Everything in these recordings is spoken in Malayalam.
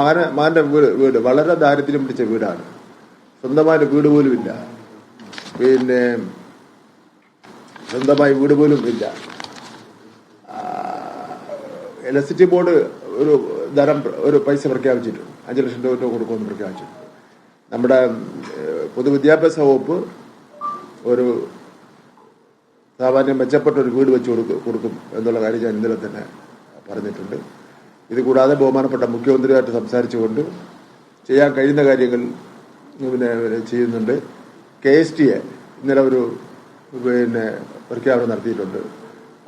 മകന് മകന്റെ വീട് വീട്. വളരെ ദാരിദ്ര്യം പിടിച്ച വീടാണ്. സ്വന്തമായിട്ട് വീട് പോലും ഇല്ല. പിന്നെ സ്വന്തമായി വീട് പോലും ഇല്ല. ഇലക്ട്രിസിറ്റി ബോർഡ് ഒരു ധനം ഒരു പൈസ പ്രഖ്യാപിച്ചിട്ടുണ്ട്. അഞ്ച് ലക്ഷം രൂപ കൊടുക്കുമെന്ന് പ്രഖ്യാപിച്ചിട്ടുണ്ട്. നമ്മുടെ പൊതുവിദ്യാഭ്യാസ വകുപ്പ് ഒരു സാമാന്യം മെച്ചപ്പെട്ട ഒരു വീട് വെച്ച് കൊടുക്കും കൊടുക്കും എന്നുള്ള കാര്യം ഞാൻ ഇന്നലെ തന്നെ പറഞ്ഞിട്ടുണ്ട്. ഇത് കൂടാതെ ബഹുമാനപ്പെട്ട മുഖ്യമന്ത്രിയായിട്ട് സംസാരിച്ചുകൊണ്ട് ചെയ്യാൻ കഴിയുന്ന കാര്യങ്ങൾ പിന്നെ ചെയ്യുന്നുണ്ട്. കെ എസ് ടി എ ഇന്നലെ ഒരു പിന്നെ പ്രഖ്യാപനം നടത്തിയിട്ടുണ്ട്.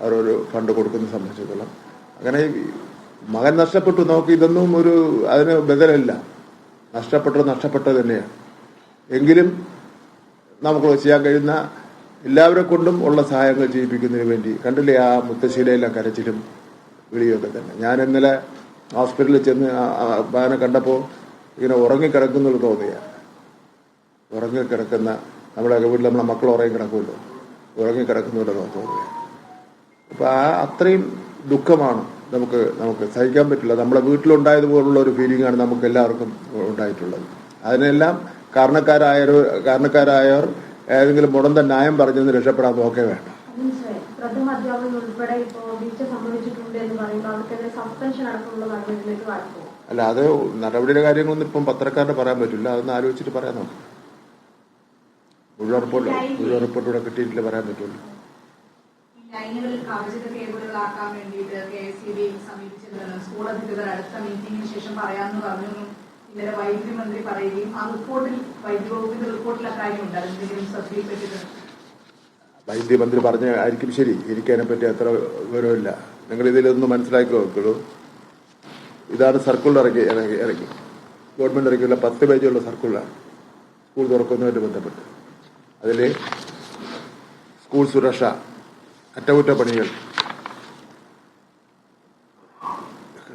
അവരൊരു ഫണ്ട് കൊടുക്കുന്ന സംബന്ധിച്ചിടത്തോളം. അങ്ങനെ മകൻ നഷ്ടപ്പെട്ടു. നമുക്ക് ഇതൊന്നും ഒരു അതിന് ബദലല്ല. നഷ്ടപ്പെട്ടത് നഷ്ടപ്പെട്ടത് തന്നെയാണ്. എങ്കിലും നമുക്ക് ചെയ്യാൻ കഴിയുന്ന എല്ലാവരെ കൊണ്ടും ഉള്ള സഹായങ്ങൾ ചെയ്യിപ്പിക്കുന്നതിന് വേണ്ടി കണ്ടില്ലേ ആ മുത്തശ്ശിയിലെല്ലാം കരച്ചിലും വിളിയൊക്കെ തന്നെ. ഞാൻ ഇന്നലെ ഹോസ്പിറ്റലിൽ ചെന്ന് മകനെ കണ്ടപ്പോൾ ഇങ്ങനെ ഉറങ്ങിക്കിടക്കുന്നത് തോന്നിയ ഉറങ്ങിക്കിടക്കുന്ന നമ്മുടെ വീട്ടിൽ നമ്മളെ മക്കൾ ഉറങ്ങി കിടക്കുമല്ലോ. ഉറങ്ങിക്കിടക്കുന്നവരുടെ തോന്നിയ അപ്പൊ ആ അത്രയും ദുഃഖമാണ് നമുക്ക് നമുക്ക് സഹിക്കാൻ പറ്റില്ല. നമ്മുടെ വീട്ടിലുണ്ടായതുപോലുള്ള ഒരു ഫീലിംഗ് ആണ് നമുക്ക് എല്ലാവർക്കും ഉണ്ടായിട്ടുള്ളത്. അതിനെല്ലാം കാരണക്കാരായ കാരണക്കാരായവർ ഏതെങ്കിലും മുടന്ത ന്യായം പറഞ്ഞെന്ന് രക്ഷപ്പെടാൻ നോക്കേ വേണ്ട. മനസ്സിലായി. പ്രഥമ അധ്യാപകർ ഉൾപ്പെടെ ഇപ്പോൾ വീഴ്ച സംഭവിച്ചിട്ടുണ്ട് എന്ന് പറയുമ്പോൾ അവർക്കെതിരെ സസ്പെൻഷൻ അടക്കമുള്ള അല്ല അത് നടപടിയുടെ കാര്യങ്ങളൊന്നും ഇപ്പം പത്രക്കാരുടെ പറയാൻ പറ്റില്ല. അതൊന്ന് ആലോചിച്ചിട്ട് പറയാൻ നോക്കാം. മുഴുവൻ റിപ്പോർട്ട് മുഴുവൻ റിപ്പോർട്ട് ഇവിടെ കിട്ടിയിട്ടില്ല പറയാൻ പറ്റുള്ളൂ. ഈ ലൈനുകളിൽ കവചിത കേബിളുകളാക്കാൻ വേണ്ടിയിട്ട് കെ എസ് സി ബി സമീപിച്ചിരുന്നു സ്കൂൾ അധികൃതർ അടുത്ത മീറ്റിംഗിന് ശേഷം പറയാമെന്ന് പറഞ്ഞു. ഇന്നലെ വൈദ്യുതി മന്ത്രി പറയുകയും ആ റിപ്പോർട്ടിൽ വൈദ്യുതി വകുപ്പിന്റെ റിപ്പോർട്ടിൽ ഉണ്ടായിരുന്നു അതെന്തെങ്കിലും ശ്രദ്ധയിൽപ്പെട്ടിട്ടുണ്ട് വൈദ്യ മന്ത്രി പറഞ്ഞ ആയിരിക്കും ശരി. പറ്റി അത്ര വിവരമില്ല. നിങ്ങൾ ഇതിലൊന്ന് മനസ്സിലാക്കി നോക്കുള്ളൂ ഇതാണ് സർക്കുലർ ഇറക്കി ഇറങ്ങി ഗവൺമെന്റ് ഇറക്കിയുള്ള പത്ത് പേജുള്ള സർക്കുലറാണ് സ്കൂൾ തുറക്കുന്നതുമായിട്ട് ബന്ധപ്പെട്ട്. അതിൽ സ്കൂൾ സുരക്ഷ അറ്റകുറ്റപ്പണികൾ.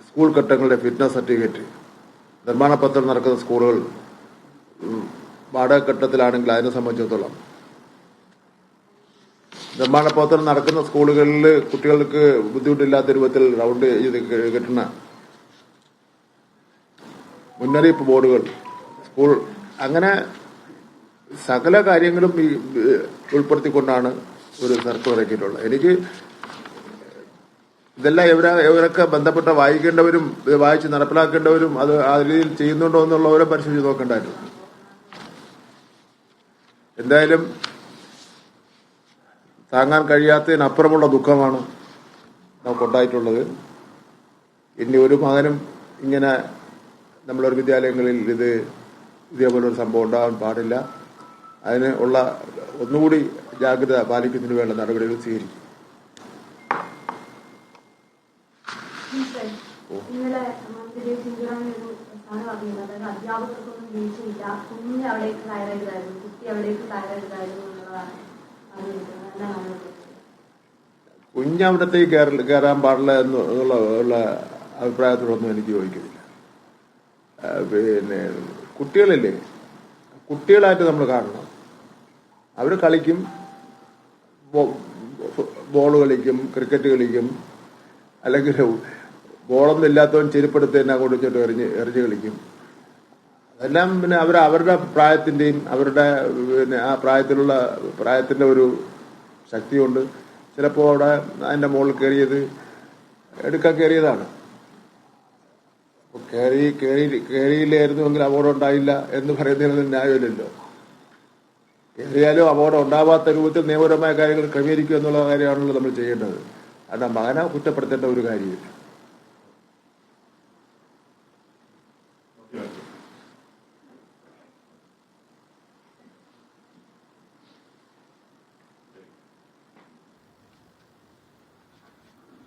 സ്കൂൾ ഘട്ടങ്ങളുടെ ഫിറ്റ്നസ് സർട്ടിഫിക്കറ്റ്. നിർമ്മാണ പത്രം നടക്കുന്ന സ്കൂളുകൾ. വാടക ഘട്ടത്തിലാണെങ്കിൽ അതിനെ സംബന്ധിച്ചിടത്തോളം നിർമ്മാണ പ്രവർത്തനം നടക്കുന്ന സ്കൂളുകളിൽ കുട്ടികൾക്ക് ബുദ്ധിമുട്ടില്ലാത്ത രൂപത്തിൽ റൗണ്ട് ചെയ്ത് കിട്ടുന്ന മുന്നറിയിപ്പ് ബോർഡുകൾ സ്കൂൾ അങ്ങനെ സകല കാര്യങ്ങളും ഈ ഉൾപ്പെടുത്തിക്കൊണ്ടാണ് ഒരു സർക്കിൾ ഇറക്കിയിട്ടുള്ളത്. എനിക്ക് ഇതെല്ലാം എവര ഇവരൊക്കെ ബന്ധപ്പെട്ട വായിക്കേണ്ടവരും വായിച്ച് നടപ്പിലാക്കേണ്ടവരും അത് ആ രീതിയിൽ ചെയ്യുന്നുണ്ടോ എന്നുള്ളവരെ പരിശോധിച്ച് നോക്കേണ്ടായിരുന്നു എന്തായാലും താങ്ങാൻ കഴിയാത്തതിനപ്പുറമുള്ള ദുഃഖമാണ് നമുക്കുണ്ടായിട്ടുള്ളത്. ഇനി ഒരു മകനും ഇങ്ങനെ നമ്മളൊരു വിദ്യാലയങ്ങളിൽ ഇത് ഇതേപോലൊരു സംഭവം ഉണ്ടാകാൻ പാടില്ല. അതിന് ഉള്ള ഒന്നുകൂടി ജാഗ്രത പാലിക്കുന്നതിന് വേണ്ട നടപടികൾ സ്വീകരിക്കും. മനസ്സിലായി. ഇന്നലെ മന്ത്രി സിംഗുറാണി ഒരു പ്രസ്ഥാനം പറഞ്ഞത് അതായത് അധ്യാപകർക്കൊന്നും വീഴ്ചയില്ല. കുഞ്ഞ് അവിടേക്ക് കയറരുതായിരുന്നു. കുട്ടി അവിടേക്ക് കയറരുതായിരുന്നു എന്നുള്ളതാണ്? കുഞ്ഞവിടത്തേക്ക് കയറി കയറാൻ പാടില്ല എന്നുള്ള അഭിപ്രായത്തോടൊന്നും എനിക്ക് യോജിക്കുന്നില്ല. പിന്നെ കുട്ടികളില്ലേ? കുട്ടികളായിട്ട് നമ്മൾ കാണണം. അവർ കളിക്കും ബോൾ കളിക്കും ക്രിക്കറ്റ് കളിക്കും അല്ലെങ്കിൽ ബോളൊന്നും ഇല്ലാത്തവൻ ചെരുപ്പെടുത്ത് തന്നെ അങ്ങോട്ട് ഇങ്ങോട്ട് എറിഞ്ഞ് എറിഞ്ഞ് കളിക്കും. അതെല്ലാം പിന്നെ അവർ അവരുടെ പ്രായത്തിന്റെയും അവരുടെ പിന്നെ ആ പ്രായത്തിലുള്ള പ്രായത്തിന്റെ ഒരു ശക്തി കൊണ്ട് ചിലപ്പോൾ അവിടെ അതിന്റെ മുകളിൽ കയറിയത് എടുക്കാൻ കയറിയതാണ്. അപ്പൊ കയറി കയറി കയറിയില്ലായിരുന്നുവെങ്കിൽ അപകടം ഉണ്ടായില്ല എന്ന് പറയുന്നതിനൊന്നും ന്യായമില്ലല്ലോ. കയറിയാലും അപകടം ഉണ്ടാവാത്ത രൂപത്തിൽ നിയമപരമായ കാര്യങ്ങൾ ക്രമീകരിക്കുക എന്നുള്ള കാര്യമാണല്ലോ നമ്മൾ ചെയ്യേണ്ടത്. അതാ മകനെ കുറ്റപ്പെടുത്തേണ്ട ഒരു കാര്യമില്ല.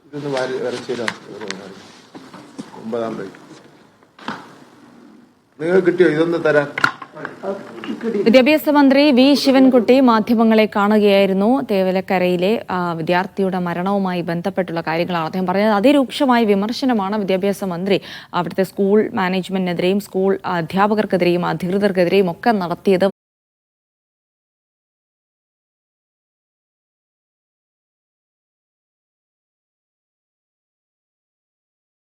ഇതൊന്ന് ഒമ്പതാം പേജ് നിങ്ങൾ കിട്ടിയോ? ഇതൊന്ന് തരാൻ വിദ്യാഭ്യാസ മന്ത്രി വി ശിവൻകുട്ടി മാധ്യമങ്ങളെ കാണുകയായിരുന്നു. തേവലക്കരയിലെ വിദ്യാർത്ഥിയുടെ മരണവുമായി ബന്ധപ്പെട്ടുള്ള കാര്യങ്ങളാണ് അദ്ദേഹം പറഞ്ഞത്. അതിരൂക്ഷമായ വിമർശനമാണ് വിദ്യാഭ്യാസ മന്ത്രി അവിടുത്തെ സ്കൂൾ മാനേജ്മെന്റിനെതിരെയും സ്കൂൾ അധ്യാപകർക്കെതിരെയും അധികൃതർക്കെതിരെയും ഒക്കെ നടത്തിയത്.